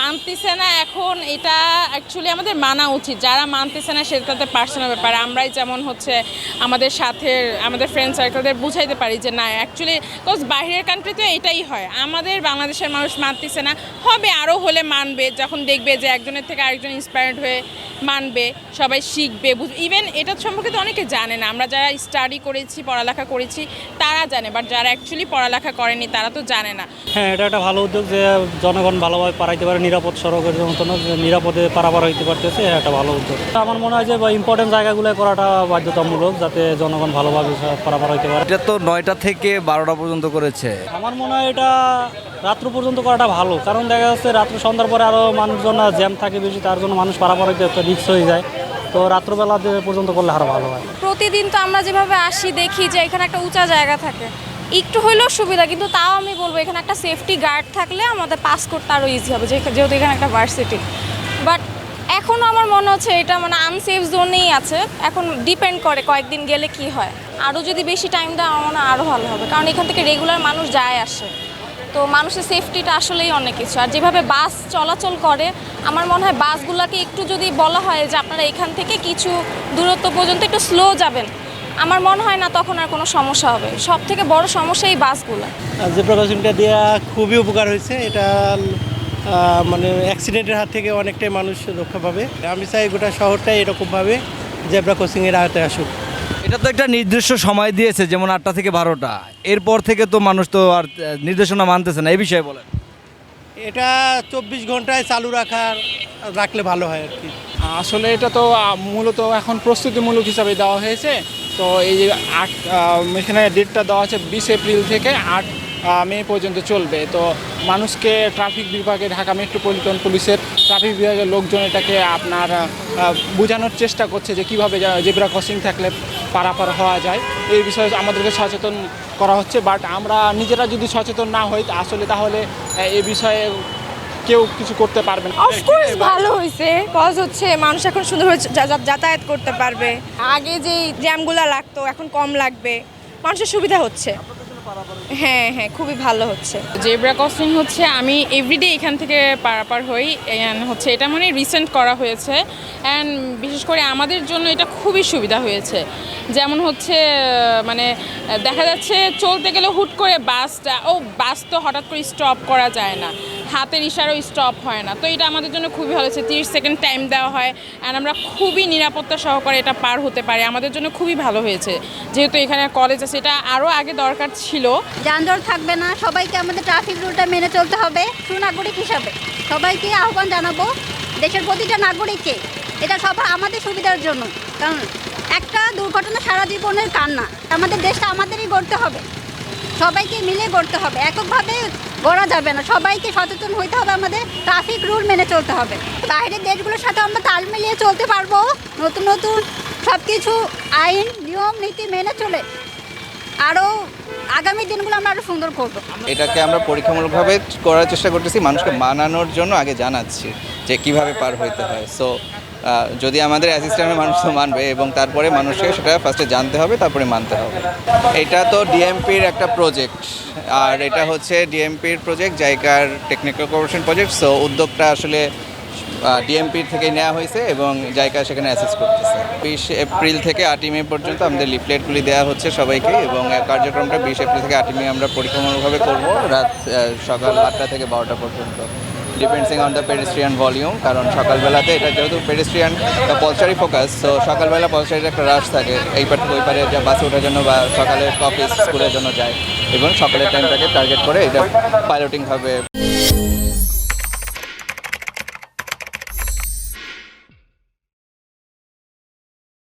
মানতেছে না এখন এটা অ্যাকচুয়ালি আমাদের মানা উচিত। যারা মানতেছে না সেটা তাদের পার্সোনাল ব্যাপার। আমরাই যেমন হচ্ছে আমাদের সাথে, আমাদের ফ্রেন্ড সার্কেলদের বুঝাইতে পারি যে না অ্যাকচুয়ালি বিকজ বাইরের কান্ট্রিতে এটাই হয়। আমাদের বাংলাদেশের মানুষ মানতেছে না। হবে আরও হলে মানবে, যখন দেখবে যে একজনের থেকে আরেকজন ইন্সপায়ার্ড হয়ে মানবে, সবাই শিখবে ইভেন এটা সম্পর্কে তো অনেকে জানে না। আমরা যারা স্টাডি করেছি, পড়ালেখা করেছি, তারা জানে বাট যারা অ্যাকচুয়ালি পড়ালেখা করেনি, তারা তো জানে না। হ্যাঁ এটা একটা ভালো উদ্যোগ যে জনগণ ভালোভাবে পারাইতে পারে নিরাপদ সড়কের মতন নিরাপদে পারাপার হইতে পারতেছে একটা ভালো উদ্যোগ। আমার মনে হয় যে ইম্পর্টেন্ট জায়গাগুলো করাটা বাধ্যতামূলক যাতে জনগণ ভালোভাবে পারাপার হইতে পারে। এটা তো নয়টা থেকে বারোটা পর্যন্ত করেছে। আমার মনে হয় এটা রাত্র পর্যন্ত করাটা ভালো। কারণ দেখা যাচ্ছে রাত্র সন্ধ্যার পরে আরও মানুষজন জ্যাম থাকে বেশি তার জন্য মানুষ পারাপার হইতে একটা রিক্স হয়ে যায়। তো রাত্রবেলা পর্যন্ত করলে আরও ভালো হয়। প্রতিদিন তো আমরা যেভাবে আসি দেখি যে এখানে একটা উঁচা জায়গা থাকে। একটু হইলেও সুবিধা, কিন্তু তাও আমি বলব এখানে একটা সেফটি গার্ড থাকলে আমাদের পাস করতে আরও ইজি হবে যেহেতু এখানে একটা ভার্সিটি বাট এখনও আমার মনে হচ্ছে এটা মানে আনসেফ জোনেই আছে, এখন ডিপেন্ড করে কয়েকদিন গেলে কি হয়। আরও যদি বেশি টাইম দেয় আমার মনে হয় আরও ভালো হবে, কারণ এখান থেকে রেগুলার মানুষ যায় আসে। তো মানুষের সেফটিটা আসলেই অনেক কিছু। আর যেভাবে বাস চলাচল করে, আমার মনে হয় বাসগুলোকে একটু যদি বলা হয় যে আপনারা এখান থেকে কিছু দূরত্ব পর্যন্ত একটু স্লো যাবেন আমার মনে হয় না তখন আর কোনো সমস্যা হবে। সব থেকে বড় সমস্যা এই বাসগুলো। যে প্রকাশনটা দেওয়া খুবই উপকার হয়েছে এটা মানে অ্যাক্সিডেন্টের হাত থেকে অনেকটাই মানুষ রক্ষা পাবে। আমি চাই গোটা শহরটাই এরকমভাবে জেব্রা কোচিংয়ের আয়তে আসুক। এটা তো একটা নির্দিষ্ট সময় দিয়েছে যেমন আটটা থেকে বারোটা। এরপর থেকে তো মানুষ তো আর নির্দেশনা মানতেছে না এই বিষয়ে বলেন। এটা চব্বিশ ঘন্টায় চালু রাখার রাখলে ভালো হয় আর কি। আসলে এটা তো মূলত এখন প্রস্তুতিমূলক হিসাবে দেওয়া হয়েছে। তো এই যে আট এখানে ডেটটা দেওয়া আছে বিশ এপ্রিল থেকে আট মে পর্যন্ত চলবে। তো মানুষকে ট্রাফিক বিভাগে, ঢাকা মেট্রোপলিটন পুলিশের ট্রাফিক বিভাগের লোকজন এটাকে আপনার বোঝানোর চেষ্টা করছে যে কীভাবে জেব্রা ক্রসিং থাকলে পারাপার হওয়া যায়। এই বিষয়ে আমাদেরকে সচেতন করা হচ্ছে বাট আমরা নিজেরা যদি সচেতন না হই, আসলে তাহলে এই বিষয়ে কেউ কিছু করতে পারবে না। অফকোর্স ভালো হয়েছে। কজ হচ্ছে মানুষ এখন সুন্দরভাবে যা- যা- যাতায়াত করতে পারবে। আগে যেই জ্যামগুলো লাগতো এখন কম লাগবে। মানুষের সুবিধা হচ্ছে। হ্যাঁ হ্যাঁ খুবই ভালো হচ্ছে। জেব্রা ক্রসিং হচ্ছে আমি এভরিডে এখান থেকে পারাপার হই। অ্যান্ড হচ্ছে এটা মানে রিসেন্ট করা হয়েছে। অ্যান্ড বিশেষ করে আমাদের জন্য এটা খুবই সুবিধা হয়েছে। যেমন হচ্ছে মানে দেখা যাচ্ছে চলতে গেলে হুট করে বাসটা ও বাস তো হঠাৎ করে স্টপ করা যায় না। হাতের ইশারাও স্টপ হয় না। তো এটা আমাদের জন্য খুবই ভালো হয়েছে তিরিশ সেকেন্ড টাইম দেওয়া হয় অ্যান্ড আমরা খুবই নিরাপত্তা সহকারে এটা পার হতে পারি। আমাদের জন্য খুবই ভালো হয়েছে। যেহেতু এখানে কলেজ আছে, এটা আরও আগে দরকার ছিল। যানজট থাকবে না, সবাইকে আমাদের ট্রাফিক রুলটা মেনে চলতে হবে সুনাগরিক হিসাবে। সবাইকে আহ্বান জানাব, দেশের প্রতিটা নাগরিককে, এটা সব আমাদের সুবিধার জন্য। কারণ একটা দুর্ঘটনা সারা জীবনের কান্না। আমাদের দেশটা আমাদেরই গড়তে হবে। সবাইকে মিলে গড়তে হবে। এককভাবে গড়া যাবে না। সবাইকে সচেতন হইতে হবে আমাদের। ট্রাফিক রুল মেনে চলতে হবে। বাইরের দেশগুলোর সাথে আমরা তাল মিলিয়ে চলতে পারব। নতুন নতুন সব কিছু আইন, নিয়ম, নীতি মেনে চলে। আরও আগামী দিনগুলো আমরা আরও সুন্দর করব। এটাকে আমরা পরীক্ষামূলকভাবে করার চেষ্টা করতেছি। মানুষকে মানানোর জন্য আগে জানাচ্ছি। যে কীভাবে পার হইতে হয়। সো যদি আমাদের অ্যাসিস্ট্যান্টের মানুষ তো মানবে এবং তারপরে মানুষকে সেটা ফার্স্টে জানতে হবে, তারপরে মানতে হবে। এটা তো ডিএমপির একটা প্রজেক্ট আর এটা হচ্ছে ডিএমপির প্রজেক্ট জায়গার টেকনিক্যাল কর্পোরেশন প্রজেক্ট সো উদ্যোগটা আসলে ডিএমপির থেকে নেওয়া হয়েছে এবং জায়গা সেখানে অ্যাসেস করতেছে। বিশ এপ্রিল থেকে আটই মে পর্যন্ত আমাদের লিফলেটগুলি দেওয়া হচ্ছে সবাইকে এবং কার্যক্রমটা বিশ এপ্রিল থেকে আটই মে আমরা পরীক্ষামূলকভাবে করব, রাত সকাল আটটা থেকে বারোটা পর্যন্ত। Depending on the pedestrian volume কারণ সকালবেলাতে এটা যেহেতু পেডিস্ট্রিয়ান পলসারি ফোকাস তো সকালবেলা পলসারির একটা রাশ থাকে, এই পার ওই পারে যা বাসে ওঠার জন্য বা সকালে অফিস স্কুলের জন্য যায়, এবং সকালের টাইমটাকে টার্গেট করে এটা পাইলটিং হবে।